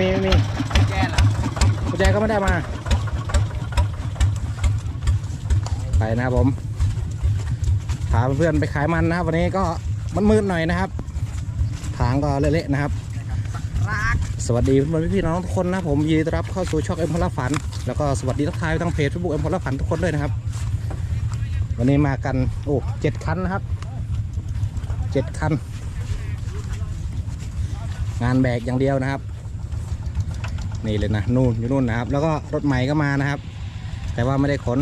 มีไม่มีแย่แล้วกุญแจก็ไม่ได้มา ไปนะครับผมพาเพื่อนๆไปขายมันนะครับ วันนี้ก็มันมืดหน่อยนะครับทางก็เละๆนะครับรากสวัสดีเพื่อนๆพี่ๆน้องทุกคนนะครับผมยินดีต้อนรับเข้าสู่ช่องเอ็มพลฝัน แล้วก็สวัสดีทักทายไปทางเพจเฟซบุ๊กเอ็มพลฝันทุกคนด้วยนะครับ วันนี้มากันโอ้เจ็ดคันนะครับเจ็ดคันงานแบกอย่างเดียวนะครับ นี่เลยนะนู่นอยู่นู่นนะครับ แล้วก็รถใหม่ก็มานะครับ แต่ว่าไม่ได้ขน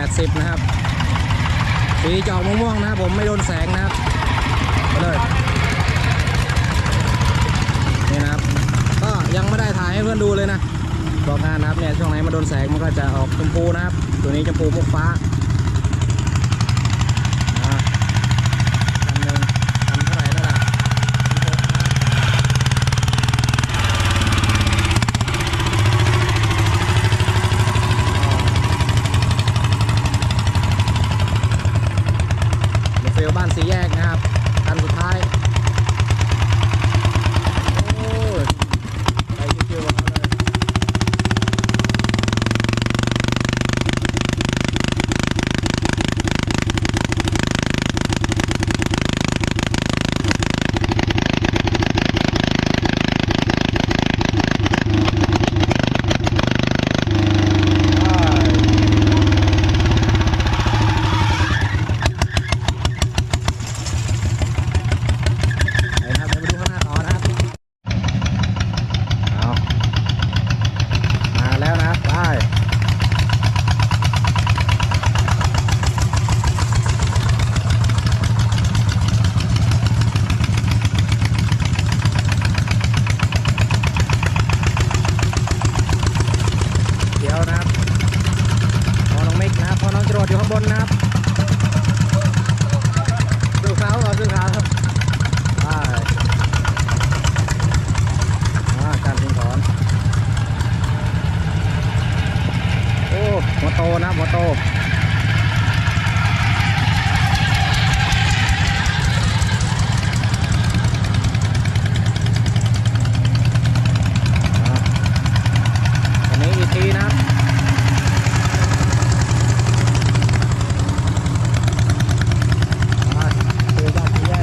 80 นะครับ สีจอกม่วงนะครับ ผมไม่โดนแสงนะครับเลยนี่นะครับ ก็ยังไม่ได้ถ่ายให้เพื่อนดูเลยนะบอกงานนะครับเนี่ยช่วงไหนมาโดนแสงมันก็จะออกชมพูนะครับ ตัวนี้ชมพูมุกฟ้า หัวโตนะหัวโตอ่าอันนี้อีทีนะครับอ่าคือบ้านที่แย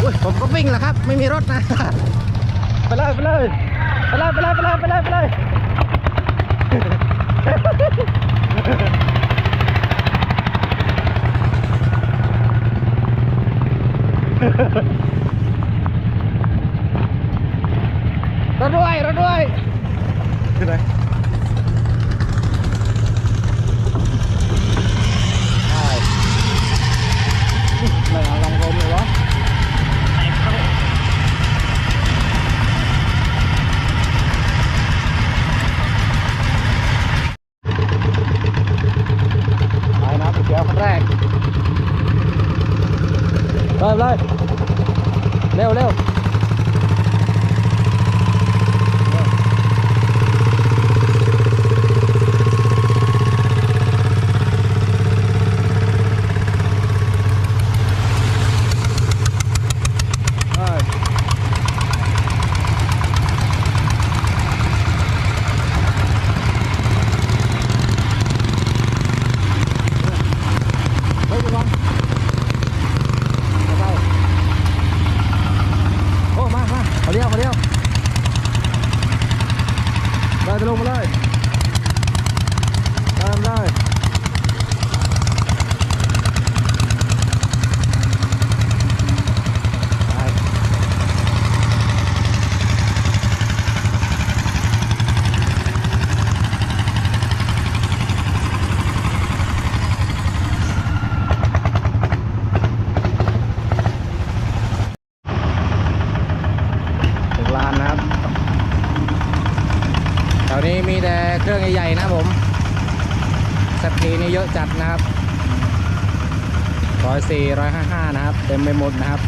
อุ้ยผมก็วิ่งแหละครับ ไม่มีรถนะ ไปเลย ไปเลย ไป เลยไปเลยไปเลยไปเลยไปเลยรถด้วยรถด้วยขึ้นไหนได้ไม่เอาลองลมเลย เริ่มเลยเร็วเร็วเอ้ยเฮ้ยระวังเบาๆโอ้มามาขอเลี้ยวขอเลี้ยวเลยจะลงมาเลยเติมเลยไปถึงลานนะครับแถวนี้มีแต่เครื่องใหญ่ๆนะครับผมสปีนี่เย อะจัดนะครับร้อยสี่ร้อยห้าห้านะครับ เต็มไปหมดนะครับ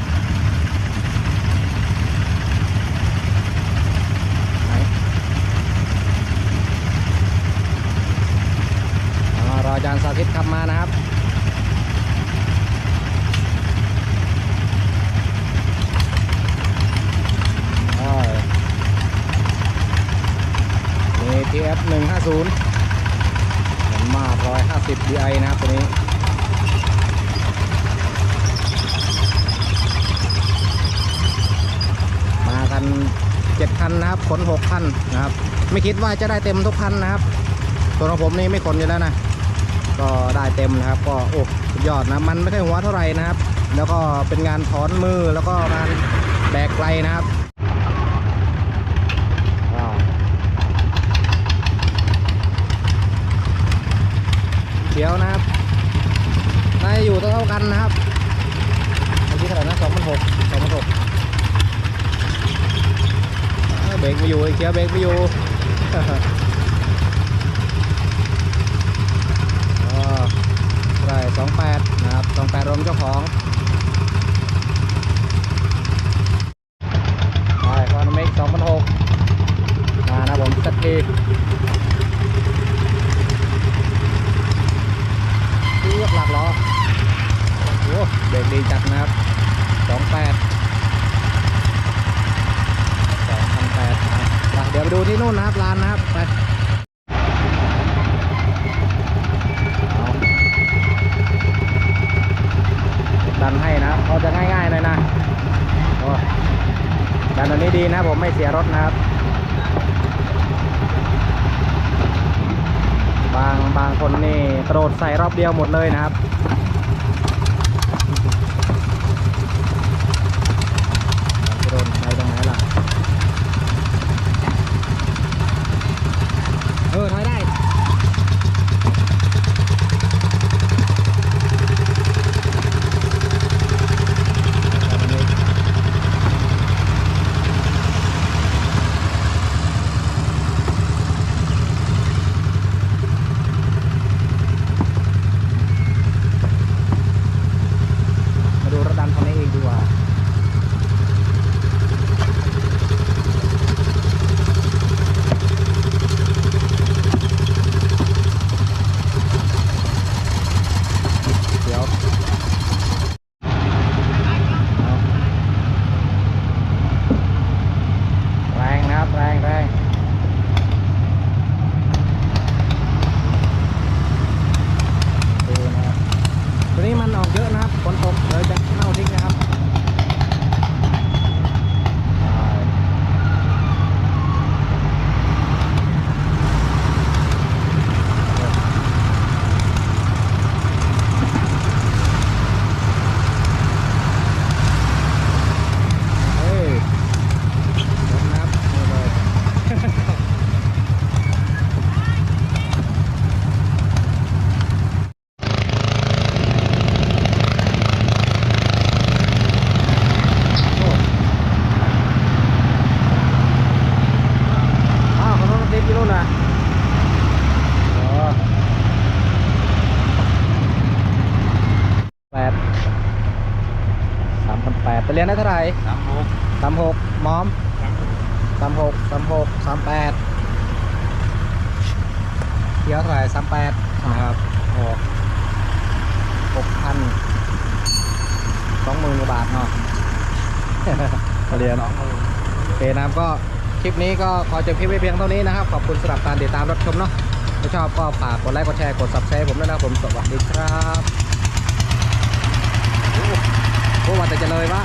รออาจารย์สาธิตขับมานะครับใช่มี TF 150มันมา 10 DI นะครับตัวนี้มากัน7คันนะครับขน6คันนะครับ ไม่คิดว่าจะได้เต็มทุกคันนะครับ ตัวของผมนี่ไม่ขนอยู่แล้วนะก็ได้เต็มนะครับ ก็โอ้สุดยอดนะมันไม่ใช่หัวเท่าไหร่นะครับ แล้วก็เป็นงานถอนมือแล้วก็งานแบกไกลนะครับ ว้าว เดียวนะครับน่าจะอยู่เท่ากันนะครับเมื่อกี้เท่าไหร่นะสองพันหกสองพันหกเบรกไม่อยู่ไอ้เขียวเบรกไม่อยู่อ๋อได้สองแปดนะครับสองแปดรวมเจ้าของไปคอนเมกสองพันหก มานะผมสักทีเลือกหลักล้อโอ้เบรกดีจัดนะครับสองแปดสองพันแปดนะครับไปเดี๋ยวไปดูที่นู่นนะครับร้านนะครับไปเอาดันให้นะเขาจะง่ายๆเลยนะโอ้ดั นะผมไม่เสียรถนะครับ บางบางคนนี่กระโดดใส่รอบเดียวหมดเลยนะครับกระโดดใส่ตรงไหนล่ะ เออถอยได้ เไปเรียนได้เท่าไหร่สามหกสามหกมอมสามหกสามหกสามหกสามแปดเที่ยวเท่าไหร่สามแปดนะครับโอ้หกพันสองหมื่นกว่าบาทเนาะไปเรียนสองหมื่นโอเคนะครับก็คลิปนี้ก็ขอจบคลิปไว้เพียงเท่านี้นะครับ ขอบคุณสำหรับการติดตามรับชมเนาะถ้าชอบก็ฝากกดไลค์กดแชร์กด subscribe ผมด้วยนะครับผมสวัสดีครับ โอ้ว่าแต่จะเลยว่า